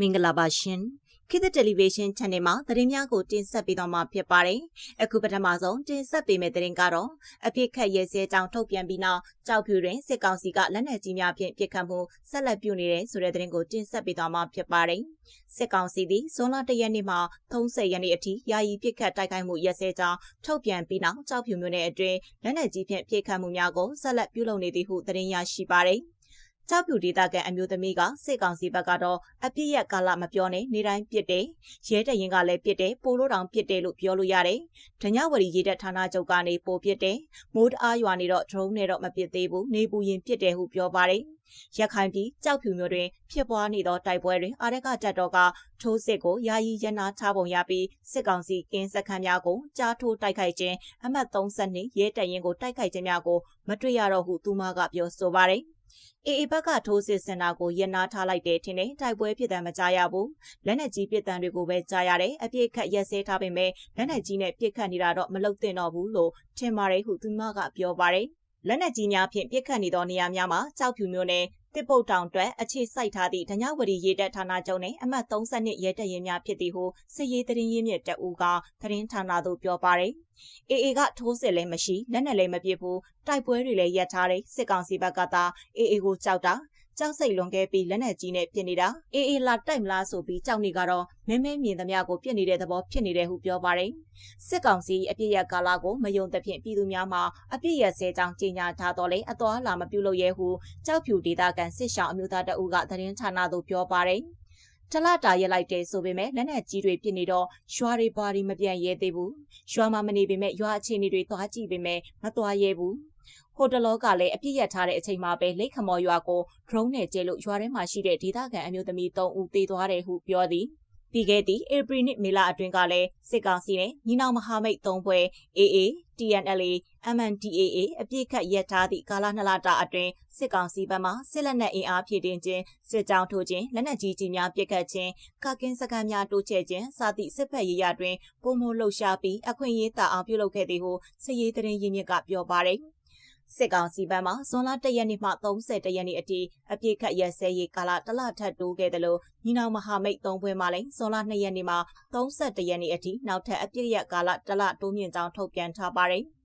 မင်္ဂလာပါရှင်ခေတ်သစ်တယ်လီဗေးရှင်း channel မှာသတင်းများကိုတင်ဆက်ပေးသွားမှာဖြစ်ပါတယ်။အခုပထမဆုံးတင်ဆက်ပေးမယ့်သတင်းကတော့အဖြစ်ခတ်ရဲစဲကြောင်းထုတ်ပြန်ပြီးနောက်ကြောက်ဖြူတွင်စစ်ကောင်စီကလက်နက်ကြီးများဖြင့်ပစ်ခတ်မှုဆက်လက်ပြုနေတဲ့ဆိုတဲ့သတင်းကိုတင်ဆက်ပေးသွားမှာဖြစ်ပါတယ်။စစ်ကောင်စီသည်ဇွန်လ၁ရက်နေ့မှ30ရက်နေ့အထိယာယီပစ်ခတ်တိုက်ခိုက်မှုရဲစဲကြောင်းထုတ်ပြန်ပြီးနောက်ကြောက်ဖြူမျိုးနယ်အတွင်းလက်နက်ကြီးဖြင့်ပစ်ခတ်မှုများကိုဆက်လက်ပြုလုပ်နေသည်ဟုသတင်းရရှိပါတယ်။ ကြောက်ဖြူဒေသကအမျိုးသမီးကစစ်ကောင်စီဘက်ကတော့အပြစ်ရကာလမပြောနဲ့နေတိုင်းပြစ်တယ်ရဲတရင်ကလည်းပြစ်တယ်ပိုလို့တောင်ပြစ်တယ်လို့ပြောလို့ရတယ်ဒညဝရီရေတပ်ဌာနချုပ်ကနေပိုပြစ်တယ်မိုးတအားရွာနေတော့ drone နဲ့တော့မပြစ်သေးဘူးနေပူရင်ပြစ်တယ်ဟုပြောပါတယ်ရခိုင်ပြည်ကြောက်ဖြူမျိုးတွင်ဖြစ်ပွားနေသောတိုက်ပွဲတွင်အာရကတပ်တော်ကထိုးစစ်ကိုယာယီရနာချပုံရပြီးစစ်ကောင်စီကင်းစခန်းများကိုကြားထိုးတိုက်ခိုက်ခြင်းအမှတ်32ရဲတပ်ရင်ကိုတိုက်ခိုက်ခြင်းများကိုမတွေ့ရတော့ဟုသူမကပြောဆိုပါတယ်။ အေအေဘက်ကထိုးစစ်စင်တာကိုရနာထားလိုက်တဲ့ထင်တယ်တိုက်ပွဲဖြစ်တယ်မကြားရဘူးလက်နက်ကြီးပစ်တံတွေကိုပဲကြားရတယ်အပြစ်ခတ်ရက်စဲထားပေမဲ့လက်နက်ကြီးနဲ့ပစ်ခတ်နေတာတော့မလုပ်သင့်တော့ဘူးလို့ထင်ပါတယ်ဟုသူမကပြောပါတယ်လက်နက်ကြီးများဖြင့်ပစ်ခတ်နေသောနေရာများမှာကြောက်ဖြူမျိုးနဲ့ တစ်ပုတ်တောင်တွက်အခြေစိုက်ထားသည့်ဒညဝရီရေတပ်ဌာနချုပ်နှင့်အမှတ်32ရဲတပ်ရင်းများဖြစ်သည်ဟုစစ်ရေးသတင်းရင်းမြစ်တအူကသတင်းဌာနသို့ပြောပါရယ်။ AA ကထိုးစစ်လည်းမရှိလက်နက်လည်းမပစ်ဘူးတိုက်ပွဲတွေလည်းရပ်ထားတယ်စစ်ကောင်စီဘက်ကသာ AA ကိုကြောက်တာ ကြောက်စိတ်လွန်ခဲ့ပြီးလက်နက်ကြီးနဲ့ပြစ်နေတာအေးအေးလာတိုက်မလားဆိုပြီးကြောက်နေကတော့မင်းမင်းမြင်သမျှကိုပြစ်နေတဲ့သဘောဖြစ်နေတယ်ဟုပြောပါတယ်စစ်ကောင်စီအပြစ်ရကာလကိုမယုံသဖြင့်ပြည်သူများမှာအပြစ်ရဆဲကြောင်းကြေညာထားတော့လေအသွာလာမပြုလုပ်ရဲဟုကြောက်ဖြူဒေသကန်စစ်ရှောင်းအမျိုးသားတအုပ်ကသတင်းဌာနသို့ပြောပါတယ်တလတာရက်လိုက်တယ်ဆိုပေမဲ့လက်နက်ကြီးတွေပြစ်နေတော့ရွာတွေဘာတွေမပြန်ရဲသေးဘူးရွာမှာမနေပေမဲ့ရွာအခြေအနေတွေသွားကြည့်ပေမဲ့မသွားရဲဘူး ဟိုတလောကလည်းအပြစ်ရထားတဲ့အချိန်မှာပဲလိတ်ခမော်ရွာကို drone နဲ့ကျဲလို့ရွာထဲမှာရှိတဲ့ဒေသခံအမျိုးသမီး၃ဦးသေသွားတယ်ဟုပြောသည်ပြီးခဲ့သည့်ဧပြီနှစ်မေလအတွင်းကလည်းစစ်ကောင်စီနဲ့ညီနောင်မဟာမိတ်၃ဘွဲ AA TNLA MNDAA အပြစ်ခတ်ရက်ထားသည့်ကာလနှစ်လတာအတွင်းစစ်ကောင်စီဘက်မှစစ်လက်နက်အင်အားဖြည့်တင်းခြင်းစစ်ကြောင်းထိုးခြင်းလက်နက်ကြီးကြီးများပစ်ခတ်ခြင်းကာကင်းစခန်းများတိုးချဲ့ခြင်းစသည့်စစ်ဖက်ရေးရတွင်ပုံမလှုပ်ရှားပြီးအခွင့်အရေးတာအောင်ပြုလုပ်ခဲ့သည်ဟုစစ်ရေးသတင်းရင်းမြစ်ကပြောပါရယ် စစ်ကောင်စီဘက်မှဇွန်လ၁ရက်နေ့မှ31ရက်နေ့အထိအပြည့်ခတ်ရက်စဲရေးကာလတလထပ်တိုးခဲ့တယ်လို့ညီနောင်မဟာမိတ်၃ဘွဲမှလည်းဇွန်လ2ရက်နေ့မှ31ရက်နေ့အထိနောက်ထပ်အပြည့်ရက်ကာလတလတိုးမြင့်ကြောင်းထုတ်ပြန်ထားပါတယ်။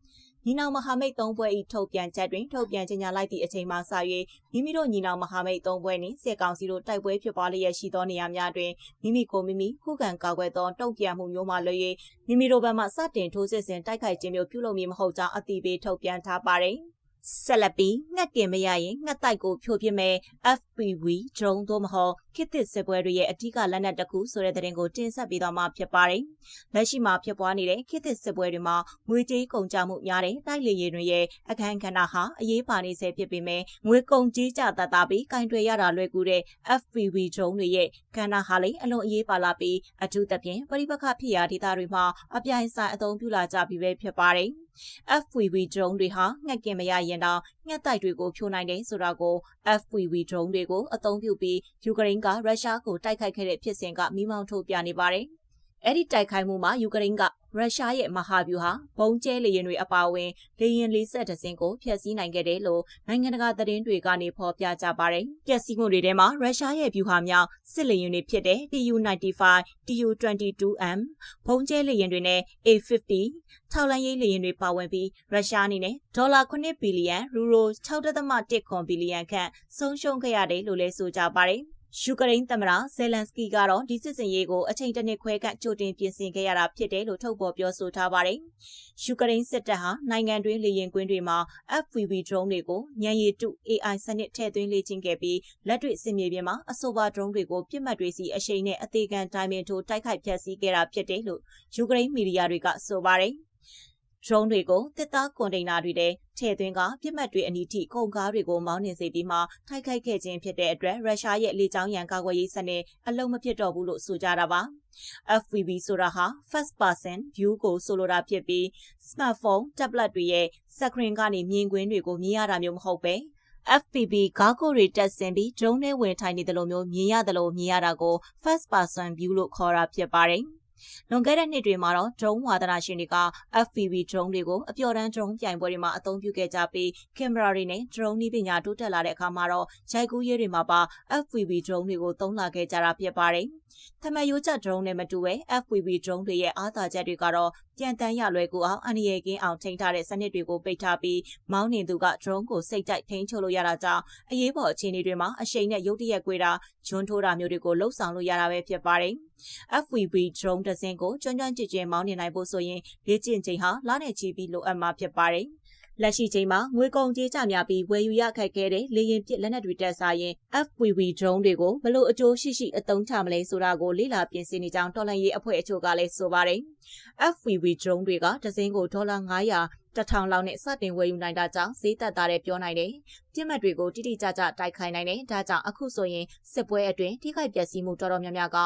ညီနောင်မဟာမိတ်၃ဘွဲ၏ထုတ်ပြန်ချက်တွင်ထုတ်ပြန်ကြေညာလိုက်သည့်အချိန်မှစ၍မိမိတို့ညီနောင်မဟာမိတ်၃ဘွဲနှင့်စစ်ကောင်စီတို့တိုက်ပွဲဖြစ်ပွားလျက်ရှိသောနေရာများတွင်မိမိကိုမိမိခုခံကာကွယ်သောတုံ့ပြန်မှုမျိုးမှလွှဲ၍မိမိတို့ဘက်မှစတင်ထိုးစစ်ဆင်တိုက်ခိုက်ခြင်းမျိုးပြုလုပ်မည်မဟုတ်ကြောင်းအသိပေးထုတ်ပြန်ထားပါတယ်။ ဆက်လက်ပြီးငှက်ကင်မရရင်ငှက်တိုက်ကိုဖြိုပြမဲ့ FPV drone သို့မဟုတ်ခေတ်သစ်စစ်ပွဲတွေရဲ့အထူးလက်နက်တစ်ခုဆိုတဲ့သတင်းကိုတင်ဆက်ပေးသွားမှာဖြစ်ပါတယ်။လက်ရှိမှာဖြစ်ပွားနေတဲ့ခေတ်သစ်စစ်ပွဲတွေမှာငွေကြေးကုန်ကျမှုများတဲ့တိုက်လေယာဉ်တွေရဲ့အခန်းကဏ္ဍဟာအရေးပါနေဆဲဖြစ်ပေမဲ့ငွေကုန်ကြေးကျတတ်တာပြီးကင်တွယ်ရတာလွယ်ကူတဲ့ FPV drone တွေရဲ့ကဏ္ဍဟာလည်းအလွန်အရေးပါလာပြီးအထူးသဖြင့်ပရိပခဖြစ်ရာဒေသတွေမှာအပြိုင်ဆိုင်အသုံးပြုလာကြပြီပဲဖြစ်ပါတယ်။ FPV drone တွေဟာငှက်ကင်မရရင်တော့ငှက်တိုက်တွေကိုဖြိုနိုင်တယ်ဆိုတာကို FPV drone တွေကိုအသုံးပြုပြီးယူကရိန်းကရုရှားကိုတိုက်ခိုက်ခဲ့တဲ့ဖြစ်စဉ်ကမိမောင်းထုတ်ပြနေပါတယ်။ အဲ့ဒီတိုက်ခိုက်မှုမှာယူကရိန်းကရုရှားရဲ့မဟာဗျူဟာဘုံကျဲလေယာဉ်တွေအပါအဝင်လေယာဉ်42စင်းကိုဖျက်ဆီးနိုင်ခဲ့တယ်လို့နိုင်ငံတကာသတင်းတွေကနေဖော်ပြကြပါတယ်။ပျက်စီးမှုတွေထဲမှာရုရှားရဲ့ဗျူဟာမြောက်စစ်လေယာဉ်တွေဖြစ်တဲ့ Tu-95, Tu-22M ဘုံကျဲလေယာဉ်တွေနဲ့ A-50 ထောက်လန်းရေးလေယာဉ်တွေပါဝင်ပြီးရုရှားအနေနဲ့ဒေါ်လာ9ဘီလီယံရူရို6.1ဘီလီယံခန့်ဆုံးရှုံးခဲ့ရတယ်လို့လည်းဆိုကြပါတယ်။ ယူကရိန်းသမ္မတဇယ်လန်စကီကတော့ဒီစစ်စင်ရေးကိုအချိန်တစ်နှစ်ခွဲခန့်ကြိုတင်ပြင်ဆင်ခဲ့ရတာဖြစ်တယ်လို့ထုတ်ဖော်ပြောဆိုထားပါတယ်။ယူကရိန်းစစ်တပ်ဟာနိုင်ငံတွင်းလေယာဉ်ကွင်းတွေမှာ FPV drone တွေကိုညံရည်တု AI စနစ်ထည့်သွင်းလေ့ကျင့်ခဲ့ပြီးလက်တွေ့စစ်မြေပြင်မှာအဆိုပါ drone တွေကိုပြစ်မှတ်တွေစီအရှိန်နဲ့အသေးခံတိုင်ပင်ထိုးတိုက်ခိုက်ဖျက်ဆီးခဲ့တာဖြစ်တယ်လို့ယူကရိန်းမီဒီယာတွေကဆိုပါတယ်။ drone တွေကိုတစ်သားကွန်တိန်နာတွေထဲထည့်သွင်းကပြစ်မှတ်တွေအနီးထိကုန်ကားတွေကိုမောင်းနှင်စေပြီးမှထိုက်ခိုက်ခဲ့ခြင်းဖြစ်တဲ့အတွက်ရုရှားရဲ့လေကြောင်းရန်ကာကွယ်ရေးစနစ်အလုံးမဖြစ်တော့ဘူးလို့ဆိုကြတာပါ။ FPV ဆိုတာဟာ first person view ကိုဆိုလိုတာဖြစ်ပြီး smartphone, tablet တွေရဲ့ screen ကနေမြင်ကွင်းတွေကိုမြင်ရတာမျိုးမဟုတ်ပဲ FPV ကားကိုတွေတက်ဆင်ပြီး drone နဲ့ဝင်ထိုင်နေတယ်လို့မျိုးမြင်ရတယ်လို့မြင်ရတာကို first person view လို့ခေါ်တာဖြစ်ပါတယ်။ လွန်ခဲ့တဲ့နှစ်တွေမှာတော့ drone ဝါသနာရှင်တွေက FPV drone တွေကိုအပျော်တမ်း drone ပြိုင်ပွဲတွေမှာအသုံးပြုခဲ့ကြပြီး ကင်မရာတွေနဲ့ drone နည်းပညာတိုးတက်လာတဲ့အခါမှာတော့ရိုက်ကူးရေးတွေမှာပါ FPV drone တွေကိုသုံးလာခဲ့ကြတာဖြစ်ပါတယ်။သမယိုးချက် drone နဲ့မတူဘဲ FPV drone တွေရဲ့အားသာချက်တွေကတော့ ပြန်တန်းရလွယ်ကူအောင်အန္တရာယ်ကင်းအောင်ထိန်းထားတဲ့စနစ်တွေကိုပိတ်ထားပြီးမောင်းနေသူက drone ကိုစိတ်ကြိုက်ထိန်းချုပ်လို့ရတာကြောင့်အရေးပေါ်အခြေအနေတွေမှာအရှိန်နဲ့ရုတ်တရက်ကွေတာဂျွန်းထိုးတာမျိုးတွေကိုလှုပ်ဆောင်လို့ရတာပဲဖြစ်ပါတယ်။ FPV drone တစ်စင်းကိုကျွမ်းကျွမ်းကျင်ကျင်မောင်းနေနိုင်ဖို့ဆိုရင်လေ့ကျင့်ချိန်ဟာလနဲ့ချီပြီးလိုအပ်မှာဖြစ်ပါတယ်။ လက်ရှိချိန်မှာငွေကုန်ကြေးကျများပြီးဝယ်ယူရခက်ခဲတဲ့လေရင်ပစ်လက်နက်တွေတက်စားရင် FPV drone တွေကိုဘလို့အကျိုးရှိရှိအသုံးချမလဲဆိုတာကိုလေ့လာပြင်ဆင်နေကြောင်းတော်လှန်ရေးအဖွဲ့အချို့ကလည်းဆိုပါတယ်။ FPV drone တွေကဒဇင်းကိုဒေါ်လာ900 တထောင်လောက်နဲ့စတင်ဝယ်ယူနိုင်တာကြောင့်ဈေးသက်သာတဲ့ပြောနိုင်တယ်။ပြစ်မှတ်တွေကိုတိတိကျကျတိုက်ခိုက်နိုင်တယ်။ဒါကြောင့်အခုဆိုရင်စစ်ပွဲအတွင်းထိခိုက်ပျက်စီးမှုတော်တော်များများက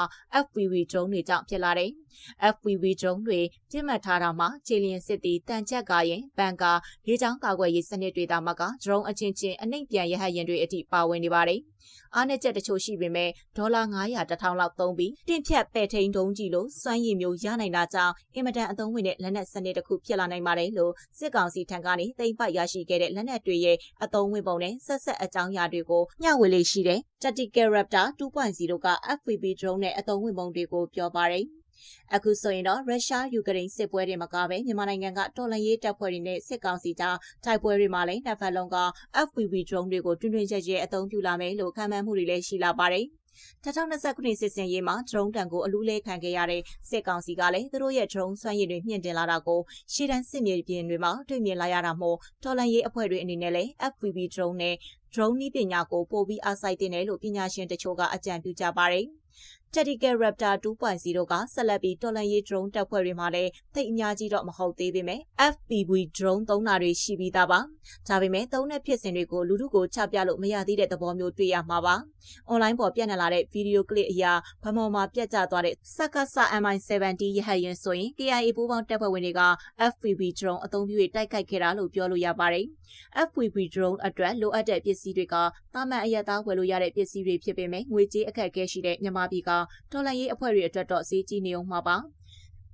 FPV drone တွေကြောင့်ဖြစ်လာတယ်။ FPV drone တွေပြစ်မှတ်ထားတာမှာခြေလျင်စစ်တီတန်ချက်ကာရင်ဘန်ကာလေကြောင်းကာကွယ်ရေးစနစ်တွေတာမက drone အချင်းချင်းအနှိမ့်ပြန်ရဟတ်ရင်တွေအထိပါဝင်နေပါတယ်။ အားနည်းချက်တချို့ရှိပေမဲ့ဒေါ်လာ900တထောင်လောက်သုံးပြီးတင့်ဖြတ်ပဲ့ထိန်တုံးကြီးလိုစွမ်းရည်မျိုးရနိုင်တာကြောင့်အင်မတန်အသုံးဝင်တဲ့လက်နက်စနစ်တစ်ခုဖြစ်လာနိုင်ပါတယ်လို့စစ်ကောင်စီထံကနေသိမ်းပိုက်ရရှိခဲ့တဲ့လက်နက်တွေရဲ့အသုံးဝင်ပုံနဲ့ဆက်ဆက်အကြောင်းအရာတွေကိုမျှဝေလေးရှိတဲ့ Tactical Raptor 2.0က FPV drone နဲ့အသုံးဝင်ပုံတွေကိုပြောပါတယ် အခုဆိုရင်တော့ရုရှားယူကရိန်းစစ်ပွဲတွေမှာကပဲမြန်မာနိုင်ငံကတော်လှန်ရေးတပ်ဖွဲ့တွေနဲ့စစ်ကောင်စီကြားတိုက်ပွဲတွေမှာလည်းနှစ်ဖက်လုံးက FPV drone တွေကိုတွင်တွင်ကျကျအသုံးပြုလာမယ်လို့ခန့်မှန်းမှုတွေလည်းရှိလာပါတယ်။2020ခုနှစ်စစ်စင်ရေးမှာ drone တန်ကိုအလူးလဲခံခဲ့ရတဲ့စစ်ကောင်စီကလည်းသူတို့ရဲ့ drone စွမ်းရည်တွေမြင့်တင်လာတာကိုရှေ့တန်းစစ်မြေပြင်တွေမှာတွေ့မြင်လာရတာမို့တော်လန်ရေးအဖွဲ့တွေအနေနဲ့လည်း FPV drone နဲ့ drone နည်းပညာကိုပိုပြီးအားစိုက်တင်တယ်လို့ပညာရှင်တချို့ကအကြံပြုကြပါတယ်။ Tactical Raptor 2.0 ကဆက်လက်ပြီးတော်လန်ရေး drone တပ်ဖွဲ့တွေမှာလည်းသိအများကြီးတော့မဟုတ်သေးပေမဲ့ FPV drone သုံးတာတွေရှိပြီးသားပါ။ဒါပေမဲ့သုံးတဲ့ဖြစ်စဉ်တွေကိုလူထုကိုချပြလို့မရသေးတဲ့သဘောမျိုးတွေ့ရမှာပါ။ online ပေါ်ပြန့်နှံ့လာတဲ့ဗီဒီယိုကလစ်အရာဗမော်မှာပြတ်ကျသွားတဲ့စက္ကစ MI70 ရဟတ်ရင်ဆိုရင် KIA ပူးပေါင်းတပ်ဖွဲ့ဝင်တွေက FPV drone အသုံးပြု၍တိုက်ခိုက်ခဲ့တာလို့ပြောလို့ရပါတယ်။ FPV drone အတွက်လိုအပ်တဲ့ပစ္စည်းတွေကတာမန်အရသားဝယ်လို့ရတဲ့ပစ္စည်းတွေဖြစ်ပေမဲ့ငွေကြေးအခက်အခဲရှိတဲ့မြန်မာပြည်ကတော်လှန်ရေးအဖွဲ့တွေအတွက်တော့ဈေးကြီးနေအောင်မှာပါ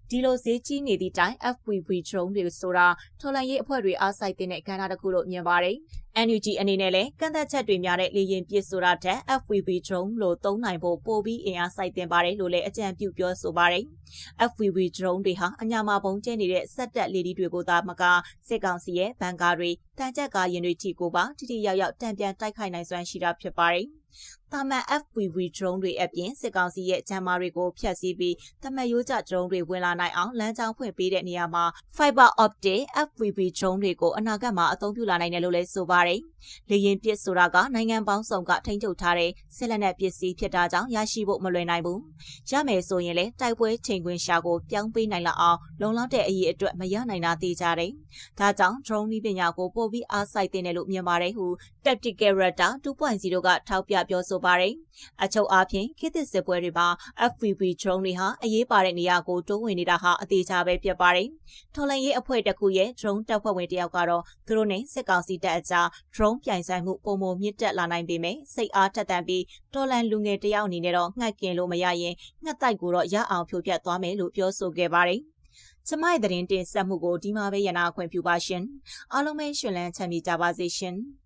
ဒီလိုဈေးကြီးနေသည့်တိုင် FPV drone တွေဆိုတာထော်လန်ရေးအဖွဲ့တွေအားစိုက်တဲ့ကဏ္ဍတစ်ခုလို့မြင်ပါတယ်။ NUG အနေနဲ့လည်းကန့်သက်ချက်တွေများတဲ့လေရင်ပစ်ဆိုတာထက် FPV drone လို့သုံးနိုင်ဖို့ပိုပြီးအင်အားစိုက်တင်ပါတယ်လို့လည်းအကြံပြုပြောဆိုပါတယ်။ FPV drone တွေဟာအညာမှာပုံကျဲနေတဲ့စက်တက်လေဒီတွေကိုသာမကစစ်ကောင်စီရဲ့ဘန်ကားတွေတန်ကြက်ကားရင်တွေထိကိုပါထိထိရောက်ရောက်တံပြန်တိုက်ခိုက်နိုင်စွမ်းရှိတာဖြစ်ပါတယ်။ တာမန် FPV drone တွေအပြင်စစ်ကောင်စီရဲ့ဂျမ်မာတွေကိုဖျက်ဆီးပြီးတမယိုးကျ drone တွေဝင်လာနိုင်အောင်လမ်းကြောင်းဖွင့်ပေးတဲ့နေရာမှာ fiber optic FPV drone တွေကိုအနာဂတ်မှာအသုံးပြုလာနိုင်တယ်လို့လည်းဆိုပါတယ်။လေရင်ပစ်ဆိုတာကနိုင်ငံပေါင်းစုံကထိန်းချုပ်ထားတဲ့စစ်လက်နက်ပစ္စည်းဖြစ်တာကြောင့်ရရှိဖို့မလွယ်နိုင်ဘူး။ရမယ်ဆိုရင်လည်းတိုက်ပွဲချိန်ခွင်ရှာကိုပြောင်းပေးနိုင်လောက်အောင်လုံလောက်တဲ့အရေးအတွက်မရနိုင်တာသိကြတယ်။ဒါကြောင့် drone နည်းပညာကိုပိုပြီးအားစိုက်တင်တယ်လို့မြင်ပါတယ်ဟု Tactical Radar 2.0ကထောက်ပြပြောဆိုပါတယ်။အချုပ်အားဖြင့်ခေတ်သစ်စစ်ပွဲတွေမှာ FPV drone တွေဟာအရေးပါတဲ့နေရာကိုတိုးဝင်နေတာဟာအသေးချာပဲဖြစ်ပါတယ်။ထော်လန်ရေးအဖွဲ့တစ်ခုရဲ့ drone တပ်ဖွဲ့ဝင်တယောက်ကတော့သူတို့နဲ့စစ်ကောင်စီတပ်အကြား drone ပြိုင်ဆိုင်မှုပုံမမြင့်တက်လာနိုင်ပေမဲ့စိတ်အားထက်သန်ပြီးတော်လန်လူငယ်တယောက်အနေနဲ့တော့ငှက်ကင်လို့မရရင်ငှက်တိုက်ကိုတော့ရအောင်ဖြိုပြတ်သွားမယ်လို့ပြောဆိုခဲ့ပါတယ်။ကျမရဲ့သတင်းတင်ဆက်မှုကိုဒီမှာပဲရနာခွင့်ပြုပါရှင်။အားလုံးပဲရှင်လန်းချမ်းမြေကြပါစေရှင်။